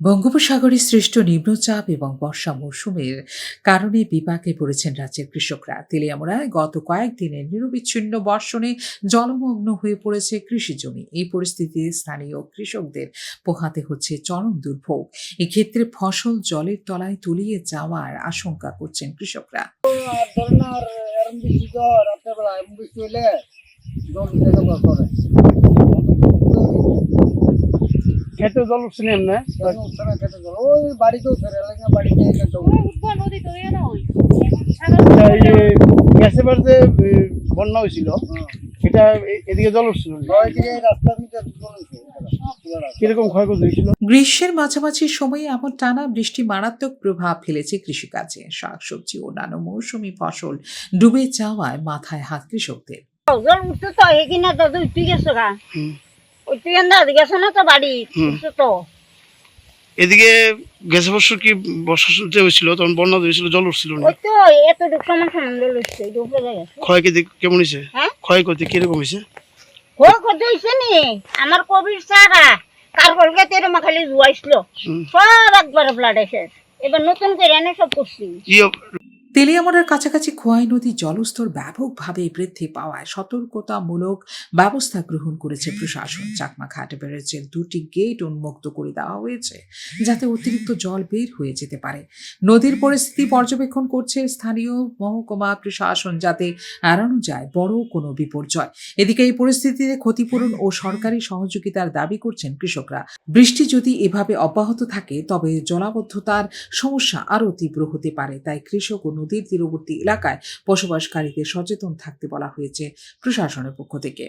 বঙ্গোপসাগরে সৃষ্ট নিম্নচাপ এবং বর্ষা মৌসুমের কারণে বিপাকে পড়েছেন রাজ্যের কৃষকরা। তেলিয়ামুড়ায় গত কয়েকদিনের নিরবিচ্ছিন্ন বর্ষণে জলমগ্ন হয়ে পড়েছে কৃষি জমি। এই পরিস্থিতিতে স্থানীয় কৃষকদের পোহাতে হচ্ছে চরম দুর্ভোগ। এক্ষেত্রে ফসল জলের তলায় তলিয়ে যাওয়ার আশঙ্কা করছেন কৃষকরা। আর ধরেন আর এরম বৃষ্টি তো রাত্রেবেলা এরম বৃষ্টি হলে জল উঠে যাওয়া করে খেতে জল উঠছে না? এমনি জল খেতে জল। ওই বাড়িতেও ছেড়ে এলাকা বাড়িতে গ্যাসে বার বন্যা হয়েছিল এটা এদিকে জল উঠছিল না। ওইদিকে রাস্তার নিচে জল উঠছে। কীরকম ক্ষয়ক্ষতি হয়েছিল? গ্রীষ্মের মাঝামাঝি সময়ে এমন টানা বৃষ্টি মারাত্মক প্রভাব ফেলেছে কৃষিকাজে। শাকসবজি ও অন্যান্য মৌসুমী ফসল ডুবে যাওয়ায় মাথায় হাত কৃষকদের। জল উঠছে তো এখানে তো উঠে গেছে গা? গেছে না তো বাড়ি তো। এদিকে বর্ষ কি বর্ষা যে হয়েছিল তখন বন্যা হয়েছিল জল উঠছিল না? তো এত দুঃখ সমান সমান জল উঠছে ডুবে গেছে। ক্ষয়ক্ষতি কেমন হয়েছে? হ্যাঁ? কীরকম হয়েছে? নি। আমার কবির সারা কারগল কে তেরো খালি জুয়াইছিল। সব একবার ব্লাড এসে এবার নতুন করে এনে সব করছি। অব- তেলিয়ামুড়ার কাছাকাছি খোয়াই নদীর জলস্তর ব্যাপকভাবে বৃদ্ধি পাওয়ায় সতর্কতামূলক ব্যবস্থা গ্রহণ করেছে প্রশাসন। চাকমা ঘাট ব্যারেজের দুটি গেট উন্মুক্ত করে দেওয়া হয়েছে, যাতে অতিরিক্ত জল বের হয়ে যেতে পারে। নদীর পরিস্থিতি পর্যবেক্ষণ করছে স্থানীয় মহকুমা প্রশাসন, যাতে এড়ানো যায় বড় কোনো বিপর্যয়। এদিকে এই পরিস্থিতিতে ক্ষতিপূরণ ও সরকারি সহযোগিতার দাবি করছেন কৃষকরা। বৃষ্টি যদি এভাবে অব্যাহত থাকে, তবে জলাবদ্ধতার সমস্যা আরও তীব্র হতে পারে, তাই কৃষক ও নদীর তীরবর্তী এলাকায় বসবাসকারীদের সচেতন থাকতে বলা হয়েছে প্রশাসনের পক্ষ থেকে।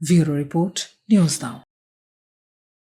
Bureau report, news now.